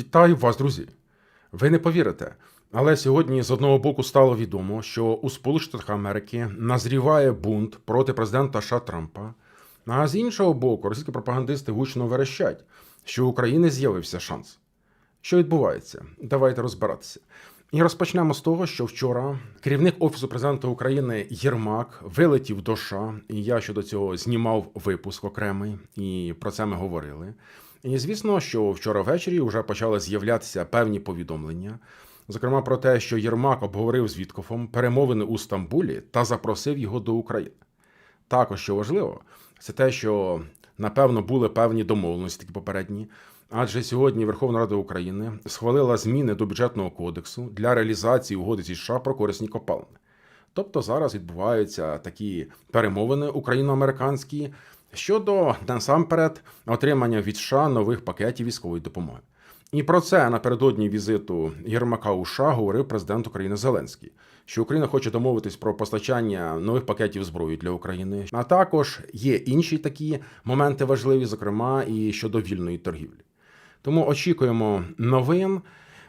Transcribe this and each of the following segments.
Вітаю вас, друзі! Ви не повірите, але сьогодні з одного боку стало відомо, що у Сполучених Америки назріває бунт проти президента США Трампа. А з іншого боку, російські пропагандисти гучно верещать, що у України з'явився шанс. Що відбувається? Давайте розбиратися. І розпочнемо з того, що вчора керівник Офісу президента України Єрмак вилетів до США, і я щодо цього знімав випуск окремий, і про це ми говорили. І звісно, що вчора ввечері вже почали з'являтися певні повідомлення, зокрема про те, що Єрмак обговорив з Віткофом перемовини у Стамбулі та запросив його до України. Також що важливо, це те, що напевно були певні домовленості такі попередні. Адже сьогодні Верховна Рада України схвалила зміни до бюджетного кодексу для реалізації угоди зі США про корисні копалини. Тобто зараз відбуваються такі перемовини україно-американські щодо насамперед отримання від США нових пакетів військової допомоги. І про це напередодні візиту Єрмака у США говорив президент України Зеленський, що Україна хоче домовитись про постачання нових пакетів зброї для України. А також є інші такі моменти важливі, зокрема і щодо вільної торгівлі. Тому очікуємо новин,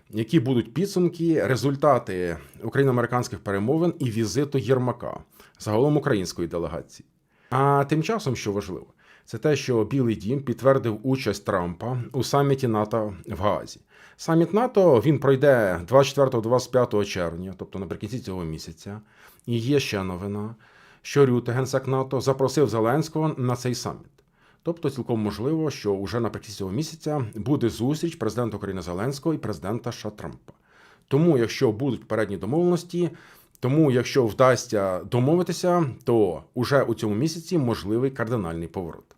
які будуть підсумки, результати україно-американських перемовин і візиту Єрмака, загалом української делегації. А тим часом, що важливо, це те, що Білий Дім підтвердив участь Трампа у саміті НАТО в Гаазі. Саміт НАТО він пройде 24-25 червня, тобто наприкінці цього місяця. І є ще новина, що Рюте, генсек НАТО, запросив Зеленського на цей саміт. Тобто, цілком можливо, що уже наприкінці цього місяця буде зустріч президента України Зеленського і президента США Трампа. Тому, якщо будуть попередні домовленості, тому, якщо вдасться домовитися, то уже у цьому місяці можливий кардинальний поворот.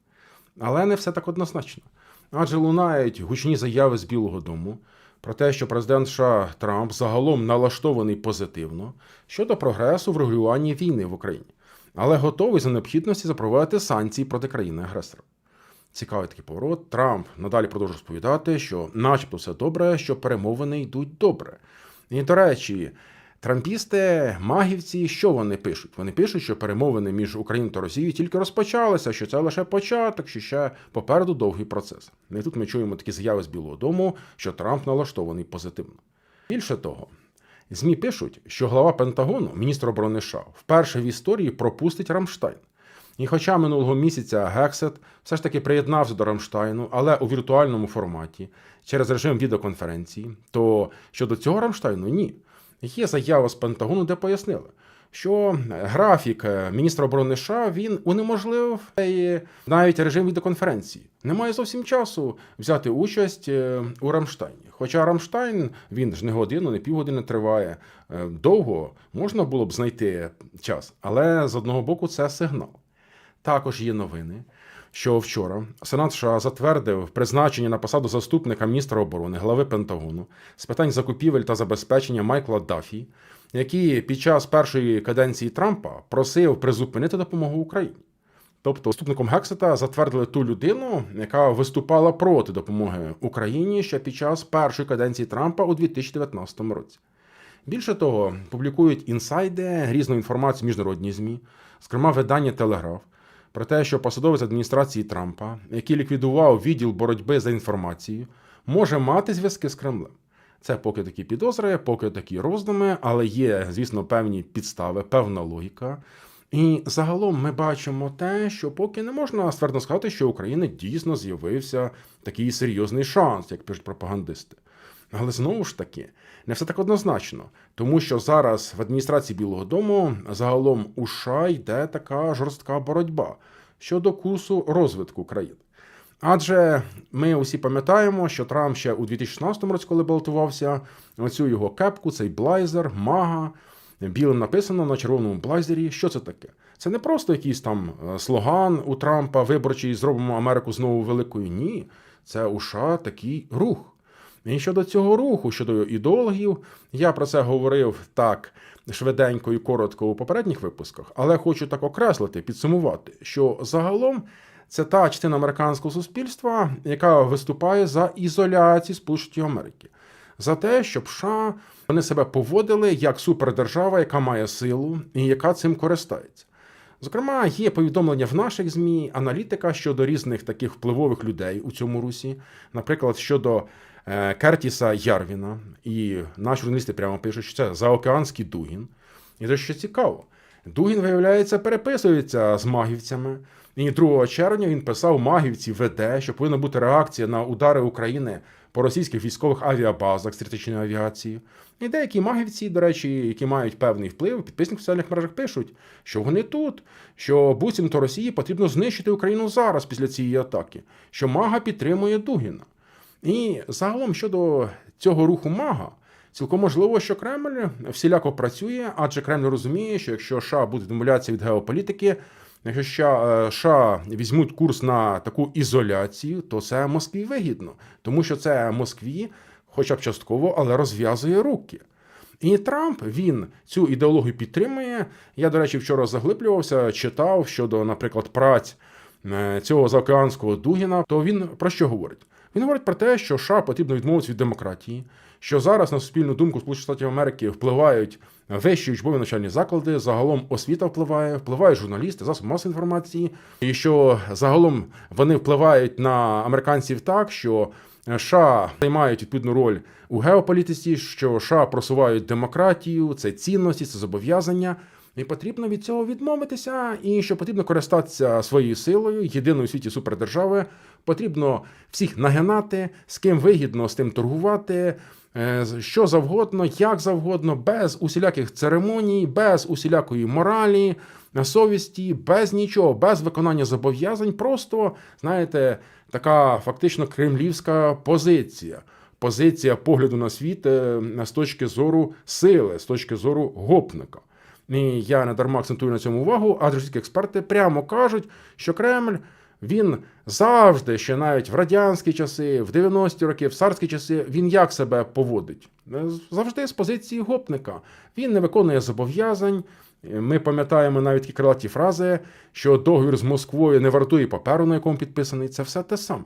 Але не все так однозначно. Адже лунають гучні заяви з Білого Дому про те, що президент США Трамп загалом налаштований позитивно щодо прогресу в регулюванні війни в Україні, але готовий за необхідності запровадити санкції проти країни-агресора. Цікавий такий поворот. Трамп надалі продовжує розповідати, що, начебто, все добре, що перемовини йдуть добре. І, до речі, Трампісти, магівці, що вони пишуть? Вони пишуть, що перемовини між Україною та Росією тільки розпочалися, що це лише початок, що ще попереду довгий процес. І тут ми чуємо такі заяви з Білого Дому, що Трамп налаштований позитивно. Більше того, ЗМІ пишуть, що глава Пентагону, міністр оборони США, вперше в історії пропустить Рамштайн. І хоча минулого місяця Гексет все ж таки приєднався до Рамштайну, але у віртуальному форматі через режим відеоконференції, то щодо цього Рамштайну ні. Є заява з Пентагону, де пояснили, що графік міністра оборони США він унеможливив навіть режим відеоконференції. Немає зовсім часу взяти участь у Рамштайні. Хоча Рамштайн він ж не годину, не півгодини триває довго, можна було б знайти час, але з одного боку це сигнал. Також є новини, що вчора Сенат США затвердив призначення на посаду заступника міністра оборони глави Пентагону з питань закупівель та забезпечення Майкла Дафі, який під час першої каденції Трампа просив призупинити допомогу Україні. Тобто, заступником Гексета затвердили ту людину, яка виступала проти допомоги Україні ще під час першої каденції Трампа у 2019 році. Більше того, публікують інсайди різну інформацію міжнародні ЗМІ, зокрема видання Телеграф про те, що посадовець адміністрації Трампа, який ліквідував відділ боротьби за інформацією, може мати зв'язки з Кремлем. Це поки такі підозри, поки такі роздуми, але є, звісно, певні підстави, певна логіка. І загалом ми бачимо те, що поки не можна ствердно сказати, що України дійсно з'явився такий серйозний шанс, як пишуть пропагандисти. Але знову ж таки, не все так однозначно, тому що зараз в адміністрації Білого Дому загалом у США йде така жорстка боротьба щодо курсу розвитку країн. Адже ми усі пам'ятаємо, що Трамп ще у 2016 році, коли балотувався, оцю його кепку, цей блайзер, мага, білим написано на червоному блайзері. Що це таке? Це не просто якийсь там слоган у Трампа виборчий зробимо Америку знову великою. Ні, це у США такий рух. І щодо цього руху, щодо ідеологів, я про це говорив так швиденько і коротко у попередніх випусках, але хочу так окреслити, підсумувати, що загалом це та частина американського суспільства, яка виступає за ізоляцію Сполучених Америки, за те, щоб США вони себе поводили як супердержава, яка має силу і яка цим користається. Зокрема, є повідомлення в наших ЗМІ, аналітика щодо різних таких впливових людей у цьому русі, наприклад, щодо е, Кертіса Ярвіна, і наші журналісти прямо пишуть, що це заокеанський Дугін. І це що цікаво. Дугін, виявляється, переписується з магівцями. І 2 червня він писав магівці ВД, що повинна бути реакція на удари України по російських військових авіабазах стратегічної авіації. І деякі магівці, до речі, які мають певний вплив, підписники в соціальних мережах пишуть, що вони тут, що буцімто Росії потрібно знищити Україну зараз після цієї атаки, що Мага підтримує Дугіна. І загалом щодо цього руху Мага. Цілком можливо, що Кремль всіляко працює, адже Кремль розуміє, що якщо США буде домовлятися від геополітики, якщо США, е, візьмуть курс на таку ізоляцію, то це Москві вигідно, тому що це Москві, хоча б частково, але розв'язує руки. І Трамп він цю ідеологію підтримує. Я, до речі, вчора заглиблювався, читав щодо, наприклад, праць е, цього заокеанського Дугіна. То він про що говорить? Він говорить про те, що США потрібно відмовитися від демократії, що зараз на суспільну думку Сполучених Штатів Америки впливають вищі учбові навчальні заклади, загалом освіта впливає, впливають журналісти, засоби масової інформації, і що загалом вони впливають на американців так, що США займають відповідну роль у геополітиці, що США просувають демократію, це цінності, це зобов'язання. І потрібно від цього відмовитися, і що потрібно користатися своєю силою, єдиною у світі супердержави. Потрібно всіх нагинати, з ким вигідно з тим торгувати, що завгодно, як завгодно, без усіляких церемоній, без усілякої моралі, совісті, без нічого, без виконання зобов'язань. Просто знаєте, така фактично кремлівська позиція. Позиція погляду на світ е, з точки зору сили, з точки зору гопника. І я не дарма акцентую на цьому увагу, адже російські експерти прямо кажуть, що Кремль він завжди, ще навіть в радянські часи, в 90-ті роки, в царські часи, він як себе поводить? Завжди з позиції гопника. Він не виконує зобов'язань. Ми пам'ятаємо навіть такі крилаті фрази, що договір з Москвою не вартує паперу, на якому підписаний. Це все те саме.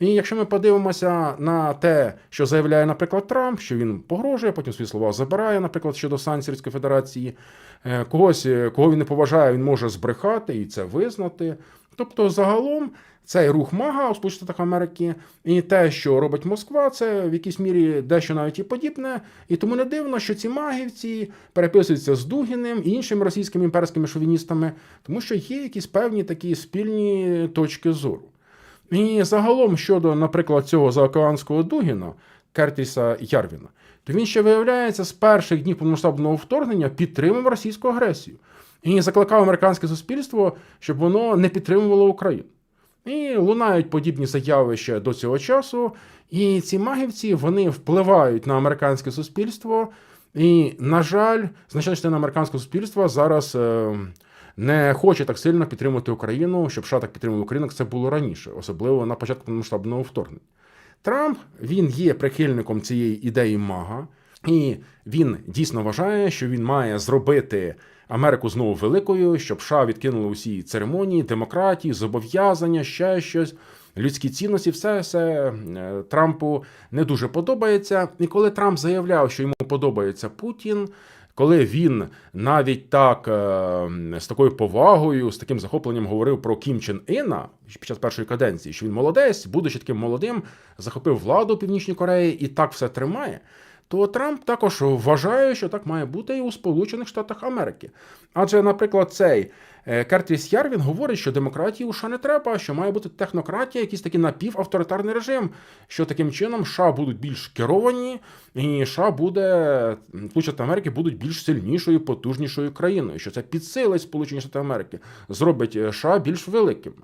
І якщо ми подивимося на те, що заявляє, наприклад, Трамп, що він погрожує, потім свої слова забирає, наприклад, щодо санкцій Російської Федерації, е, когось, е, кого він не поважає, він може збрехати і це визнати. Тобто, загалом, цей рух мага у Сполучених Штатах Америки і те, що робить Москва, це в якійсь мірі дещо навіть і подібне. І тому не дивно, що ці магівці переписуються з Дугіним і іншими російськими імперськими шовіністами, тому що є якісь певні такі спільні точки зору. І загалом щодо, наприклад, цього заокеанського Дугіна, Кертіса Ярвіна, то він ще виявляється з перших днів повномасштабного вторгнення підтримав російську агресію і закликав американське суспільство, щоб воно не підтримувало Україну. І лунають подібні заяви ще до цього часу. І ці магівці вони впливають на американське суспільство. І, на жаль, значна частина американського суспільства зараз. Е не хоче так сильно підтримувати Україну, щоб США так підтримували Україну, як це було раніше, особливо на початку масштабного вторгнення. Трамп він є прихильником цієї ідеї мага, і він дійсно вважає, що він має зробити Америку знову великою, щоб США відкинули усі церемонії, демократії, зобов'язання, ще щось. Людські цінності, все все е, Трампу не дуже подобається. І коли Трамп заявляв, що йому подобається Путін, коли він навіть так е, з такою повагою, з таким захопленням говорив про Кім Чен Іна під час першої каденції, що він молодець, будучи таким молодим, захопив владу в Північній Кореї і так все тримає. То Трамп також вважає, що так має бути і у Сполучених Штатах Америки. Адже, наприклад, цей е, Кертіс Ярвін говорить, що демократії у США не треба, що має бути технократія, якийсь такий напівавторитарний режим, що таким чином США будуть більш керовані, і США буде Сполучені Америки будуть більш сильнішою, потужнішою країною, що це підсилить Сполучені Штати Америки, зробить е, США більш великими.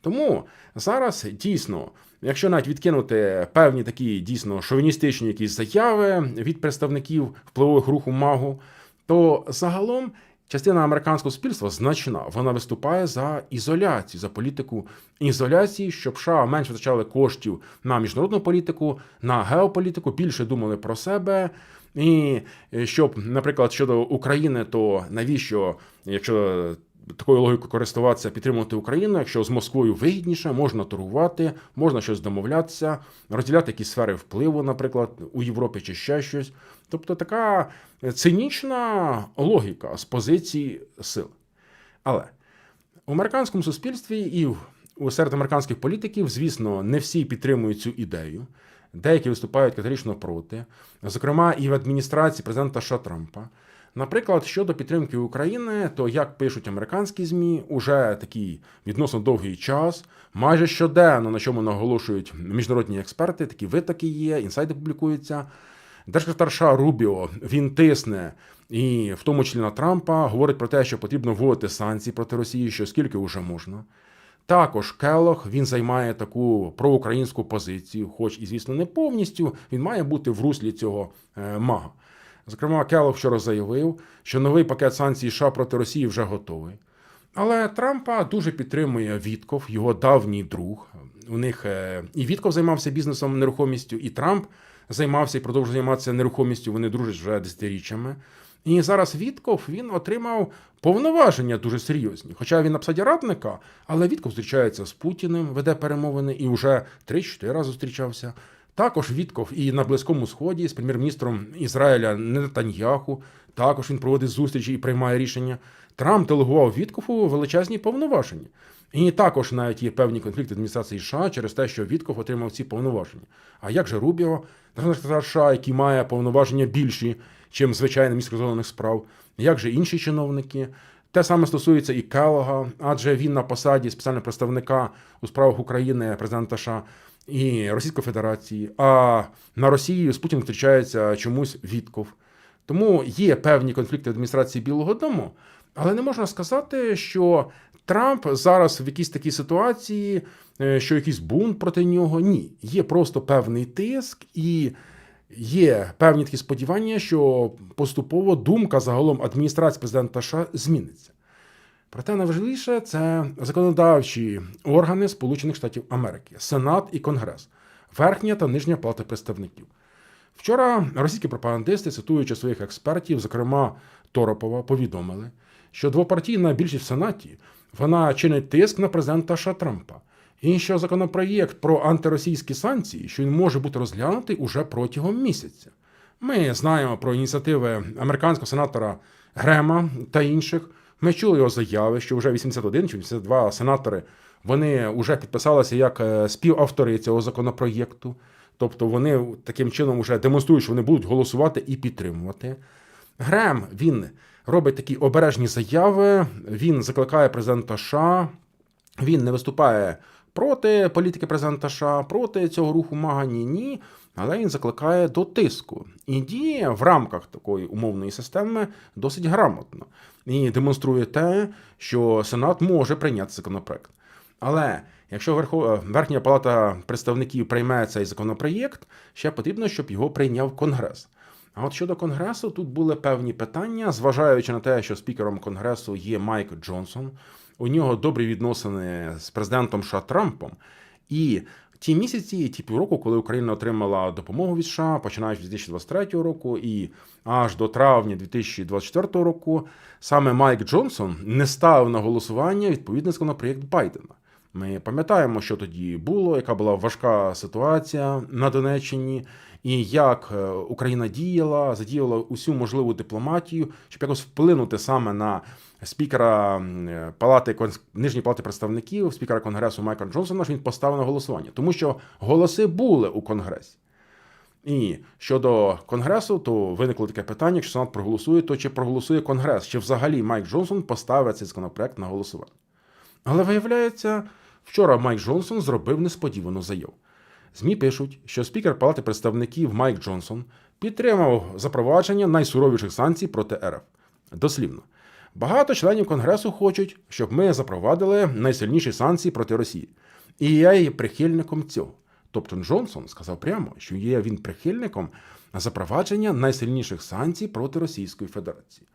Тому зараз дійсно, якщо навіть відкинути певні такі дійсно шовіністичні якісь заяви від представників впливових руху магу, то загалом частина американського суспільства значна. Вона виступає за ізоляцію, за політику ізоляції, щоб США менше втрачали коштів на міжнародну політику, на геополітику, більше думали про себе. І щоб, наприклад, щодо України, то навіщо, якщо такою логікою користуватися, підтримувати Україну, якщо з Москвою вигідніше, можна торгувати, можна щось домовлятися, розділяти якісь сфери впливу, наприклад, у Європі чи ще щось. Тобто така цинічна логіка з позиції сил. Але у американському суспільстві і серед американських політиків, звісно, не всі підтримують цю ідею. деякі виступають категорично проти, зокрема і в адміністрації президента США Трампа. Наприклад, щодо підтримки України, то як пишуть американські змі, уже такий відносно довгий час, майже щоденно, на чому наголошують міжнародні експерти, такі витоки є, інсайди публікуються. Держсекретар США Рубіо він тисне і в тому числі на Трампа говорить про те, що потрібно вводити санкції проти Росії, що скільки вже можна. Також Келох він займає таку проукраїнську позицію, хоч і, звісно, не повністю, він має бути в руслі цього е, мага. Зокрема, Келох вчора заявив, що новий пакет санкцій США проти Росії вже готовий. Але Трампа дуже підтримує Вітков, його давній друг. У них е, і Вітков займався бізнесом нерухомістю, і Трамп займався і продовжує займатися нерухомістю. Вони дружать вже десятиріччями. І зараз Вітков він отримав повноваження дуже серйозні. Хоча він на посаді радника, але Вітков зустрічається з Путіним, веде перемовини і вже 3-4 рази зустрічався. Також Вітков і на Близькому Сході з прем'єр-міністром Ізраїля Нетаньяху. Також він проводить зустрічі і приймає рішення. Трамп делегував Віткову величезні повноваження. І також навіть є певні конфлікти адміністрації США через те, що Вітков отримав ці повноваження. А як же Рубіо, державний США, який має повноваження більші, чим звичайний міністр закордонних справ? Як же інші чиновники? Те саме стосується і Келога, адже він на посаді спеціального представника у справах України, президента США і Російської Федерації. А на Росії з Путіним зустрічається чомусь Вітков. Тому є певні конфлікти адміністрації Білого Дому, але не можна сказати, що Трамп зараз в якійсь такій ситуації, е, що якийсь бунт проти нього. Ні, є просто певний тиск і. Є певні такі сподівання, що поступово думка загалом адміністрації президента США зміниться. Проте найважливіше це законодавчі органи Сполучених Штатів Америки, Сенат і Конгрес, Верхня та Нижня палата представників. Вчора російські пропагандисти, цитуючи своїх експертів, зокрема Торопова, повідомили, що двопартійна більшість в Сенаті вона чинить тиск на президента США Трампа. І що законопроєкт про антиросійські санкції, що він може бути розглянутий уже протягом місяця. Ми знаємо про ініціативи американського сенатора Грема та інших. Ми чули його заяви, що вже 81 чи 82 сенатори вони вже підписалися як е, співавтори цього законопроєкту. Тобто вони таким чином вже демонструють, що вони будуть голосувати і підтримувати. Грем він робить такі обережні заяви. Він закликає президента США. Він не виступає проти політики президента США, проти цього руху Мага ні, ні. Але він закликає до тиску і діє в рамках такої умовної системи досить грамотно і демонструє те, що Сенат може прийняти законопроект. Але якщо Верхня Палата представників прийме цей законопроєкт, ще потрібно, щоб його прийняв Конгрес. А от щодо Конгресу, тут були певні питання, зважаючи на те, що спікером Конгресу є Майк Джонсон, у нього добрі відносини з президентом США Трампом. І ті місяці, ті півроку, коли Україна отримала допомогу від США, починаючи з 2023 року і аж до травня 2024 року, саме Майк Джонсон не ставив на голосування відповідний законопроєкт Байдена. Ми пам'ятаємо, що тоді було, яка була важка ситуація на Донеччині, і як е, Україна діяла, задіяла усю можливу дипломатію, щоб якось вплинути саме на спікера е, палати нижньої палати представників, спікера конгресу Майкла Джонсона, що він поставив на голосування, тому що голоси були у конгресі. І щодо конгресу, то виникло таке питання: якщо Сенат проголосує, то чи проголосує Конгрес, чи взагалі Майк Джонсон поставить цей законопроект на голосування. Але виявляється, вчора Майк Джонсон зробив несподівану заяву. ЗМІ пишуть, що спікер Палати представників Майк Джонсон підтримав запровадження найсуровіших санкцій проти РФ. Дослівно, багато членів Конгресу хочуть, щоб ми запровадили найсильніші санкції проти Росії. І я є прихильником цього. Тобто Джонсон сказав прямо, що є він прихильником запровадження найсильніших санкцій проти Російської Федерації.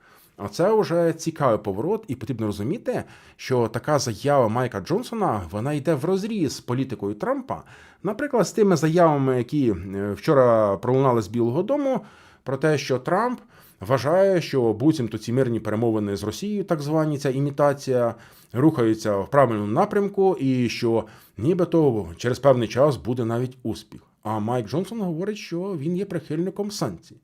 Це вже цікавий поворот, і потрібно розуміти, що така заява Майка Джонсона вона йде в розріз з політикою Трампа, наприклад, з тими заявами, які е, вчора пролунали з Білого Дому, про те, що Трамп вважає, що буцімто ці мирні перемовини з Росією, так звані ця імітація, рухаються в правильному напрямку, і що нібито через певний час буде навіть успіх. А Майк Джонсон говорить, що він є прихильником санкцій.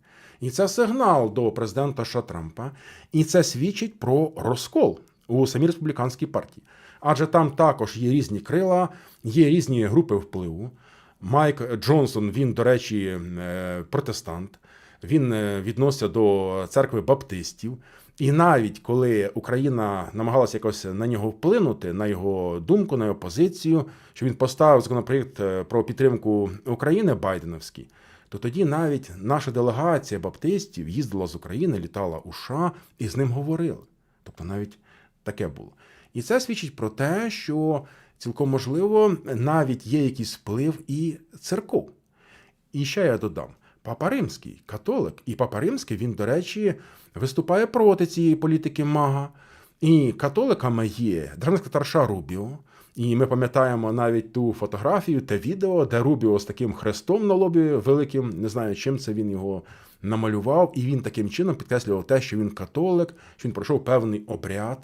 І це сигнал до президента США Трампа, і це свідчить про розкол у самій республіканській партії. Адже там також є різні крила, є різні групи впливу. Майк Джонсон, він, до речі, е, протестант. Він е, відноситься до церкви баптистів. І навіть коли Україна намагалася якось на нього вплинути, на його думку, на його позицію, що він поставив законопроєкт е, про підтримку України Байденовський, то тоді навіть наша делегація баптистів їздила з України, літала у США і з ним говорили. Тобто навіть таке було. І це свідчить про те, що цілком можливо навіть є якийсь вплив і церков. І ще я додам: Папа Римський, католик, і Папа Римський, він, до речі, виступає проти цієї політики мага. І католиками є державний секретар Рубіо. І ми пам'ятаємо навіть ту фотографію, те відео, де Рубіо з таким хрестом на лобі великим, не знаю, чим це він його намалював, і він таким чином підкреслював те, що він католик, що він пройшов певний обряд.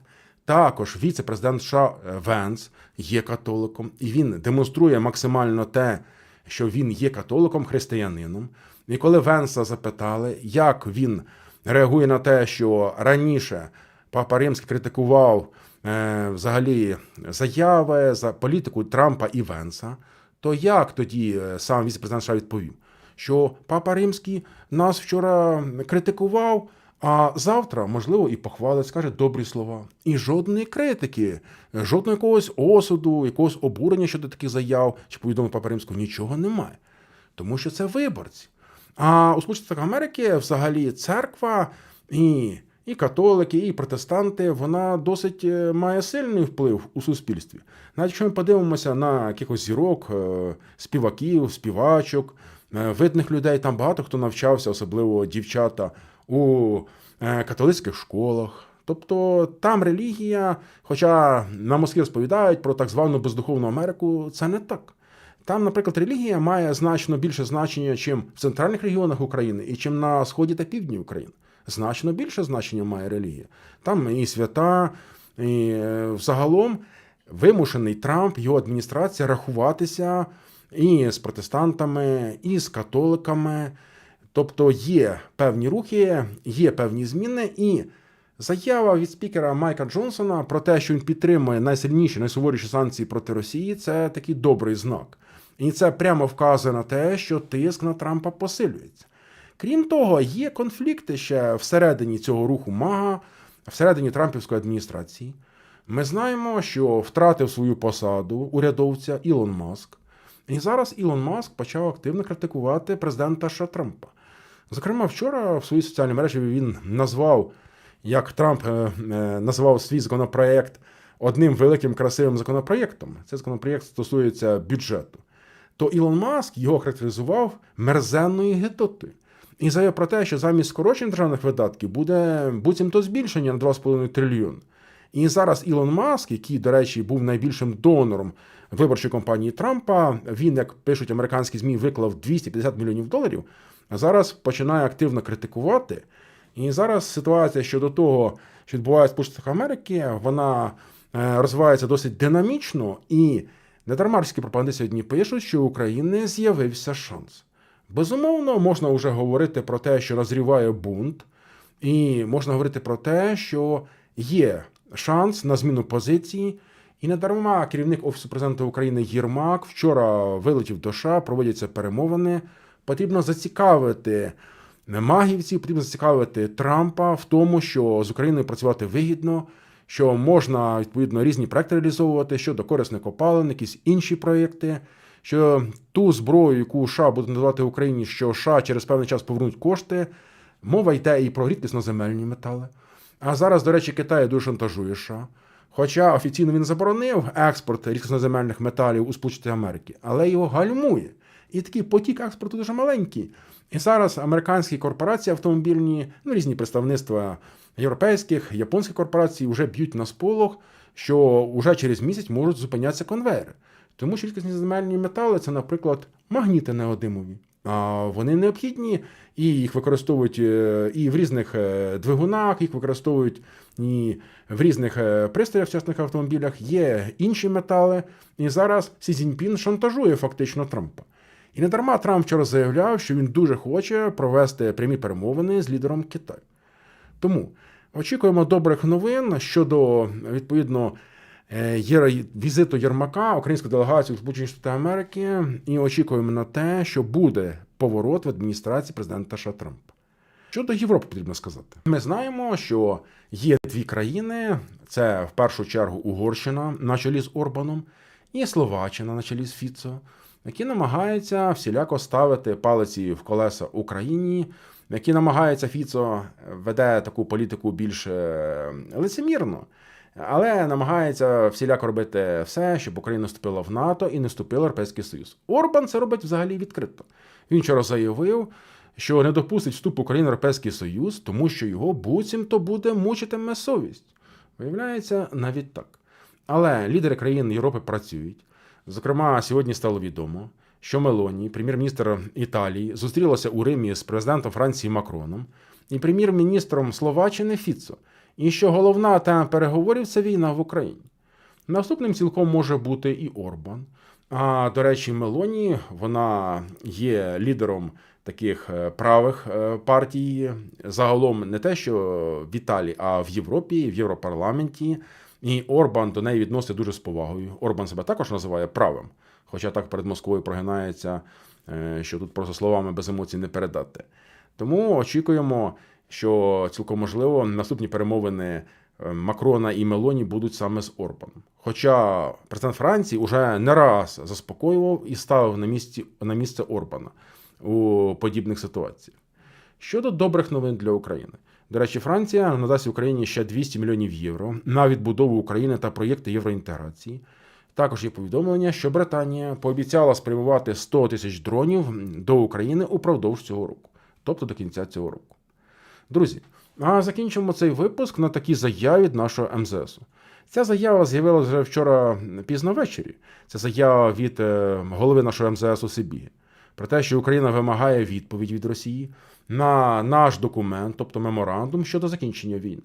Також віце-президент США Венс є католиком, і він демонструє максимально те, що він є католиком, християнином. І коли Венса запитали, як він реагує на те, що раніше Папа Римський критикував е, взагалі заяви за політику Трампа і Венса, то як тоді е, сам віце-президент США відповів, що Папа Римський нас вчора критикував, а завтра, можливо, і похвалить, скаже добрі слова. І жодної критики, жодного якогось осуду, якогось обурення щодо таких заяв чи повідомлень Папа Римського нічого немає. Тому що це виборці. А у Сполучених Америки взагалі церква і, і католики, і протестанти, вона досить е, має сильний вплив у суспільстві. Навіть якщо ми подивимося на якихось зірок, е, співаків, співачок, е, видних людей, там багато хто навчався, особливо дівчата у католицьких школах. Тобто там релігія, хоча на Москві розповідають про так звану бездуховну Америку, це не так. Там, наприклад, релігія має значно більше значення, чим в центральних регіонах України і чим на сході та півдні України. Значно більше значення має релігія. Там і свята, і взагалом вимушений Трамп, його адміністрація рахуватися і з протестантами, і з католиками. Тобто є певні рухи, є певні зміни, і заява від спікера Майка Джонсона про те, що він підтримує найсильніші, найсуворіші санкції проти Росії, це такий добрий знак. І це прямо вказує на те, що тиск на Трампа посилюється. Крім того, є конфлікти ще всередині цього руху Мага, всередині Трампівської адміністрації. Ми знаємо, що втратив свою посаду урядовця Ілон Маск. І зараз Ілон Маск почав активно критикувати президента США Трампа. Зокрема, вчора в своїй соціальній мережі він назвав, як Трамп називав свій законопроєкт одним великим красивим законопроєктом. Цей законопроєкт стосується бюджету то Ілон Маск його характеризував мерзенною гидотою. І заявив про те, що замість скорочень державних видатків буде буцімто збільшення на 2,5 трильйон. І зараз Ілон Маск, який, до речі, був найбільшим донором виборчої кампанії Трампа, він, як пишуть американські ЗМІ, виклав 250 мільйонів доларів, а зараз починає активно критикувати. І зараз ситуація щодо того, що відбувається в Сполучених Америки, вона е, розвивається досить динамічно і. Недармарські пропаганди сьогодні пишуть, що у України з'явився шанс. Безумовно, можна вже говорити про те, що розріває бунт, і можна говорити про те, що є шанс на зміну позиції. І не дарма керівник Офісу президента України Єрмак вчора вилетів до США, проводяться перемовини. Потрібно зацікавити магівців, потрібно зацікавити Трампа в тому, що з Україною працювати вигідно що можна відповідно різні проекти реалізовувати щодо корисних копалин, якісь інші проєкти, що ту зброю, яку США буде надавати Україні, що США через певний час повернуть кошти. Мова йде і про рідкісноземельні метали. А зараз, до речі, Китай дуже шантажує США. Хоча офіційно він заборонив експорт рідкісноземельних металів у Сполучені Америки, але його гальмує. І такий потік експорту дуже маленький. І зараз американські корпорації автомобільні, ну різні представництва європейських, японських корпорацій вже б'ють на сполох, що вже через місяць можуть зупинятися конвейери. Тому що рідкісні земельні метали це, наприклад, магніти неодимові. Вони необхідні, і їх використовують е, і в різних е, двигунах, їх використовують і в різних е, пристроях в частних автомобілях. Є інші метали. І зараз Сі Цзіньпін шантажує фактично Трампа. І не дарма Трамп вчора заявляв, що він дуже хоче провести прямі перемовини з лідером Китаю. Тому очікуємо добрих новин щодо відповідно візиту Єрмака, українську делегацію в Сполучені Штати Америки, і очікуємо на те, що буде поворот в адміністрації президента США Трампа. Щодо Європи потрібно сказати. Ми знаємо, що є дві країни: це в першу чергу Угорщина на чолі з Орбаном і Словаччина на чолі з Фіцо, які намагаються всіляко ставити палиці в колеса Україні, які намагаються Фіцо веде таку політику більш е, лицемірно. Але намагається всіляко робити все, щоб Україна вступила в НАТО і не вступила в Європейський Союз. Орбан це робить взагалі відкрито. Він вчора заявив, що не допустить вступу України в Європейський Союз, тому що його буцімто буде мучитиме совість. Виявляється, навіть так. Але лідери країн Європи працюють. Зокрема, сьогодні стало відомо, що Мелоні, прем'єр-міністр Італії, зустрілася у Римі з президентом Франції Макроном і прем'єр-міністром Словаччини Фіцо. І що головна тема переговорів це війна в Україні. Наступним цілком може бути і Орбан. А до речі, Мелоні вона є лідером таких е, правих е, партій. Загалом не те, що в Італії, а в Європі, в Європарламенті. І Орбан до неї відносить дуже з повагою. Орбан себе також називає правим, хоча так перед Москвою прогинається, е, що тут просто словами без емоцій не передати. Тому очікуємо, що цілком можливо наступні перемовини е, Макрона і Мелоні будуть саме з Орбаном. Хоча президент Франції вже не раз заспокоював і ставив на місці на місце Орбана у подібних ситуаціях. Щодо добрих новин для України. До речі, Франція надасть Україні ще 200 мільйонів євро на відбудову України та проєкти євроінтеграції. Також є повідомлення, що Британія пообіцяла спрямувати 100 тисяч дронів до України упродовж цього року, тобто до кінця цього року. Друзі, а закінчимо цей випуск на такій заяві від нашого МЗС. Ця заява з'явилася вже вчора пізно ввечері. Це заява від е, голови нашого МЗС у Сибі. про те, що Україна вимагає відповідь від Росії на наш документ, тобто меморандум щодо закінчення війни.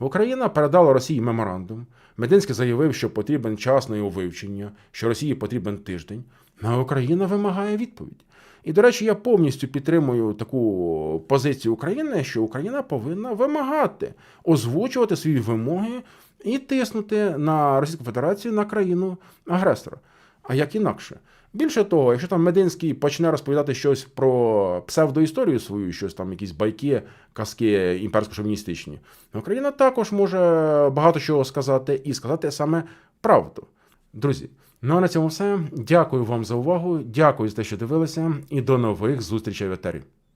Україна передала Росії меморандум. Мединський заявив, що потрібен час на його вивчення, що Росії потрібен тиждень. А Україна вимагає відповідь. І, до речі, я повністю підтримую таку позицію України, що Україна повинна вимагати озвучувати свої вимоги і тиснути на Російську Федерацію на країну агресора. А як інакше? Більше того, якщо там Мединський почне розповідати щось про псевдоісторію свою, щось там, якісь байки, казки імперсько-шовіністичні, Україна також може багато чого сказати і сказати саме правду. Друзі, ну а на цьому все. Дякую вам за увагу. Дякую за те, що дивилися, і до нових зустрічей в етері.